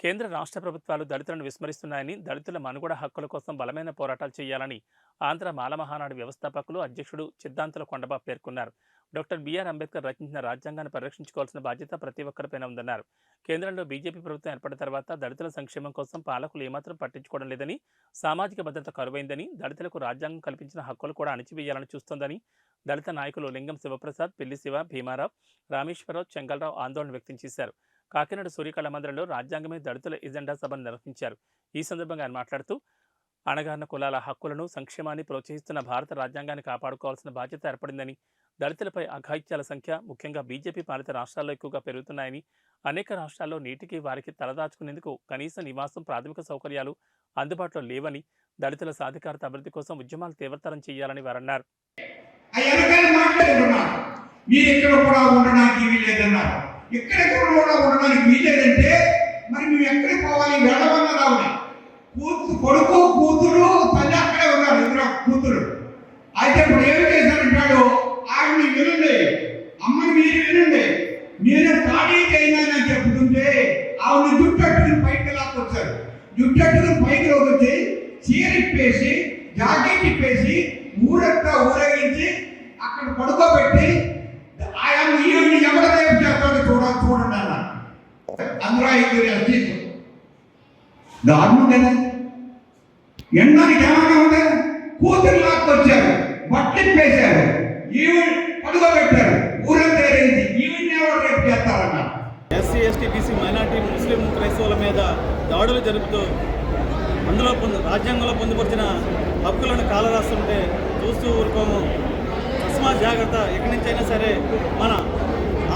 కేంద్ర రాష్ట్ర ప్రభుత్వాలు దళితులను విస్మరిస్తున్నాయని దళితుల మనుగడ హక్కుల కోసం బలమైన పోరాటాలు చేయాలని ఆంధ్ర మాల మహానాడు వ్యవస్థాపకులు అధ్యక్షుడు సిద్ధాంతుల కొండబాబు పేర్కొన్నారు. డాక్టర్ బిఆర్ అంబేద్కర్ రచించిన రాజ్యాంగాన్ని పరిరక్షించుకోవాల్సిన బాధ్యత ప్రతి ఒక్కరిపైన ఉందన్నారు. కేంద్రంలో బీజేపీ ప్రభుత్వం ఏర్పడిన తర్వాత దళితుల సంక్షేమం కోసం పాలకులు ఏమాత్రం పట్టించుకోవడం లేదని సామాజిక భద్రత కరువైందని దళితులకు రాజ్యాంగం కల్పించిన హక్కులు కూడా అణిచివేయాలని చూస్తోందని దళిత నాయకులు లింగం శివప్రసాద్ పిల్లి శివ భీమారావు రామేశ్వరరావు చెంగల్రావు ఆందోళన వ్యక్తం చేశారు. కాకినాడ సూర్యకళ మందిరంలో రాజ్యాంగమే దళితుల ఎజెండా సభను నిర్వహించారు. ఈ సందర్భంగా ఆయన మాట్లాడుతూ అణగారిన కులాల హక్కులను సంక్షేమాన్ని ప్రోత్సహిస్తున్న భారత రాజ్యాంగాన్ని కాపాడుకోవాల్సిన బాధ్యత ఏర్పడిందని దళితులపై అఘాయిత్యాల సంఖ్య ముఖ్యంగా బీజేపీ పాలిత రాష్ట్రాల్లో ఎక్కువగా పెరుగుతున్నాయని అనేక రాష్ట్రాల్లో నీటికి వారికి తలదాచుకునేందుకు కనీస నివాసం ప్రాథమిక సౌకర్యాలు అందుబాటులో లేవని దళితుల సాధికారత అభివృద్ధి కోసం ఉద్యమాలు తీవ్రతరం చేయాలని వారన్నారు. మీరు ఎక్కడ కూడా ఉండడానికి వీల్లేదన్నారు ఇక్కడ కూడా ఉండడానికి వీలేదంటే మరి మేము ఎక్కడికి పోవాలి? వెళ్ళమన్నా రావాలి. కూతు కొడుకు కూతురు తల్లి అక్కడే ఉన్నారు ఇద్దరు కూతురు. అయితే ఇప్పుడు ఏమి చేశారంటాడు? ఆవిడని వినండి. అమ్మని మీరు వినండి. మీరు ఖాళీ చేయాలని చెప్తుంటే ఆవిడ జుట్టట్టుకుని పైకి లాక్కొచ్చారు. జుట్టట్టుకుని పైకి లోకొచ్చి చీర ఇప్పేసి జాకెట్ ఇప్పేసి ఊరంతా ఊరేగించి అక్కడ పడుకోబెట్టి అందులో ఐదుగురు ఎస్టీస్ దారుణం కదా ఎండానికి ఏమన్నా ఉందా కూతురు లాక్కొచ్చారు బట్టలు బట్టిప్పేశారు ఈవిని పడుకోబెట్టారు ఊరంతా ఊరేగించి ఈవిని ఎవడ రేపు చేస్తారన్నారు ఎస్సీ ఎస్టీ బీసీ మైనార్టీ ముస్లిం క్రైస్తవుల మీద దాడులు జరుపుతూ అందులో పొంది రాజ్యాంగంలో పొందుపరిచిన హక్కులను కాలరాస్తుంటే చూస్తూ ఊరుకోము తస్మా జాగ్రత్త ఎక్కడి నుంచైనా సరే మన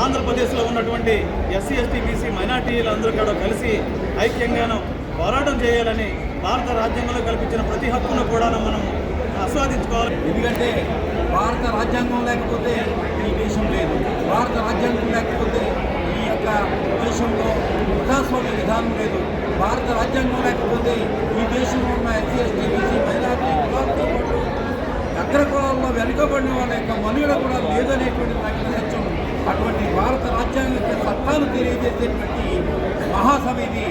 ఆంధ్రప్రదేశ్లో ఉన్నటువంటి ఎస్సీ ఎస్టీ బీసీ మైనార్టీలు అందరూ కూడా కలిసి ఐక్యంగాను పోరాటం చేయాలని భారత రాజ్యాంగంలో కల్పించిన ప్రతి హక్కును కూడా మనం ఆస్వాదించుకోవాలి. ఎందుకంటే భారత రాజ్యాంగం లేకపోతే ఈ దేశం లేదు. భారత రాజ్యాంగం లేకపోతే ఈ యొక్క దేశంలో ప్రజాస్వామ్య విధానం లేదు. భారత రాజ్యాంగం లేకపోతే ఈ దేశంలో ఉన్న ఎస్సీ ఎస్టీ బీసీ మైనార్టీ కులాలతో పాటు ఎక్కడ కులాల్లో వెనుకబడిన వాళ్ళ యొక్క మనుగడ కూడా లేదనేటువంటి ప్రకటన సత్యం అటువంటి భారత రాజ్యాంగ యొక్క చట్టాలు తెలియజేసేటువంటి మహాసభ ఇది